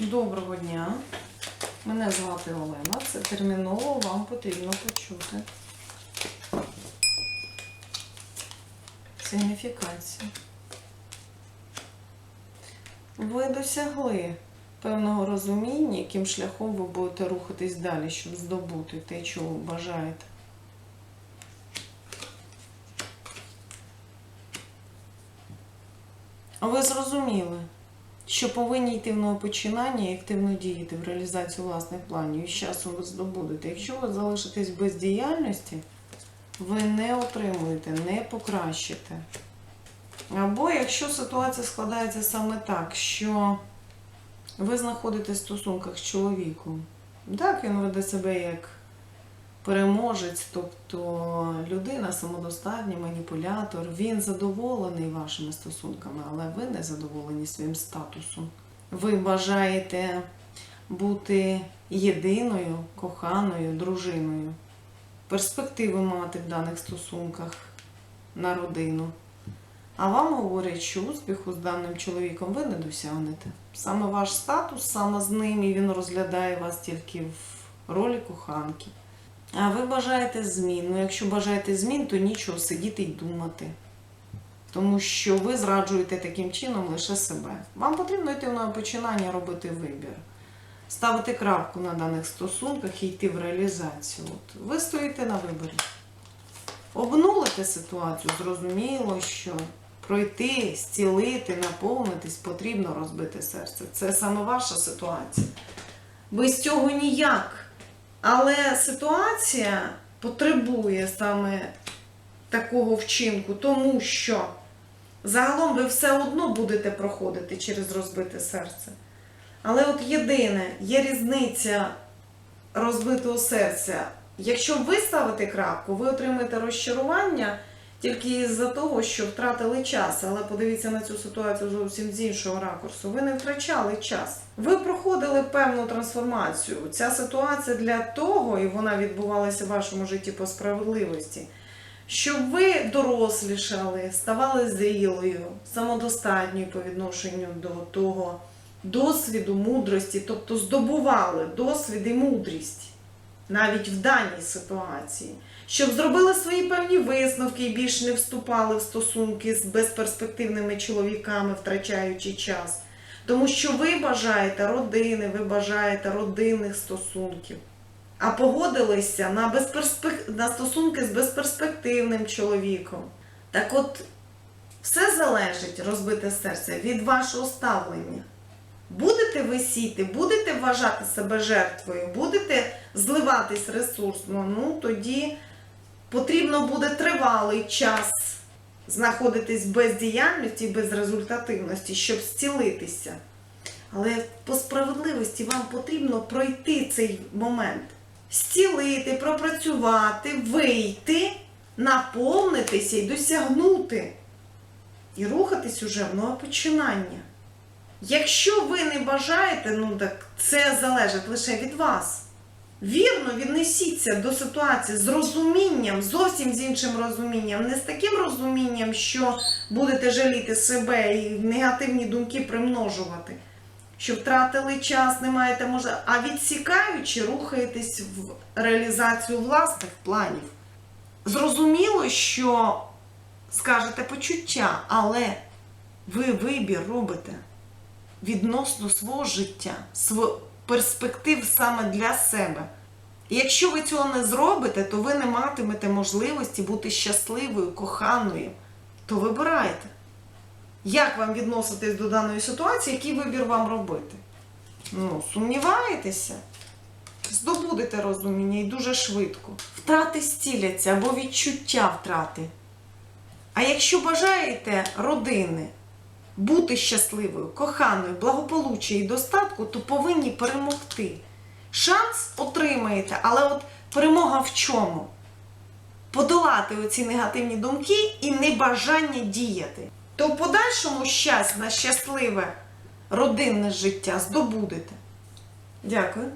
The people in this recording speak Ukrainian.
Доброго дня. Мене звати Олена. Це терміново вам потрібно почути. Сигніфікація. Ви досягли певного розуміння, яким шляхом ви будете рухатись далі, щоб здобути те, чого бажаєте. Ви зрозуміли, що повинні йти в новопочинання і активно діяти в реалізацію власних планів. І з часом ви здобудете. Якщо ви залишитесь без діяльності, ви не отримуєте, не покращите. Або якщо ситуація складається саме так, що ви знаходитесь в стосунках з чоловіком, так, він веде себе як переможець, тобто людина самодостатня, маніпулятор, він задоволений вашими стосунками, але ви не задоволені своїм статусом. Ви бажаєте бути єдиною, коханою, дружиною, перспективи мати в даних стосунках на родину. А вам говорять, що успіху з даним чоловіком ви не досягнете. Саме ваш статус, саме з ним, і він розглядає вас тільки в ролі коханки. А ви бажаєте змін. Ну, якщо бажаєте змін, то нічого сидіти й думати. Тому що ви зраджуєте таким чином лише себе. Вам потрібно йти на починання робити вибір, ставити крапку на даних стосунках і йти в реалізацію. От ви стоїте на виборі. Обнулити ситуацію, зрозуміло, що пройти, зцілити, наповнитись потрібно розбити серце. Це саме ваша ситуація. Без цього ніяк. Але ситуація потребує саме такого вчинку, тому що загалом ви все одно будете проходити через розбите серце. Але от єдине, є різниця розбитого серця. Якщо ви ставите крапку, ви отримаєте розчарування тільки із-за того, що втратили час. Але подивіться на цю ситуацію зовсім з іншого ракурсу. Ви не втрачали час. Ви проходили певну трансформацію. Ця ситуація для того, і вона відбувалася в вашому житті по справедливості, щоб ви дорослішали, ставали зрілою, самодостатньою по відношенню до того досвіду, мудрості, тобто здобували досвід і мудрість навіть в даній ситуації, щоб зробили свої певні висновки і більш не вступали в стосунки з безперспективними чоловіками, втрачаючи час. Тому що ви бажаєте родини, ви бажаєте родинних стосунків. А погодилися на, безперспек... на стосунки з безперспективним чоловіком. Так от, все залежить розбите серце від вашого ставлення. Будете висіти, будете вважати себе жертвою, будете зливатись ресурсно, ну тоді потрібно буде тривалий час знаходитись без діяльності без результативності, щоб зцілитися. Але по справедливості вам потрібно пройти цей момент, зцілити, пропрацювати, вийти, наповнитися і досягнути. І рухатись уже в нове починання. Якщо ви не бажаєте, ну так це залежить лише від вас. Вірно, віднесіться до ситуації з розумінням, зовсім з іншим розумінням, не з таким розумінням, що будете жаліти себе і негативні думки примножувати, що втратили час, не маєте може, а відсікаючи, рухаєтесь в реалізацію власних планів. Зрозуміло, що скажете почуття, але ви вибір робите відносно свого життя, перспектив саме для себе. І якщо ви цього не зробите, то ви не матимете можливості бути щасливою, коханою. То вибирайте. Як вам відноситись до даної ситуації, який вибір вам робити? Ну, сумніваєтеся? Здобудете розуміння і дуже швидко. Втрати стіляться або відчуття втрати. А якщо бажаєте родини, бути щасливою, коханою, благополуччя і достатку, то повинні перемогти. Шанс отримаєте, але от перемога в чому? Подолати оці негативні думки і небажання діяти. То в подальшому щастя, на щасливе родинне життя здобудете. Дякую.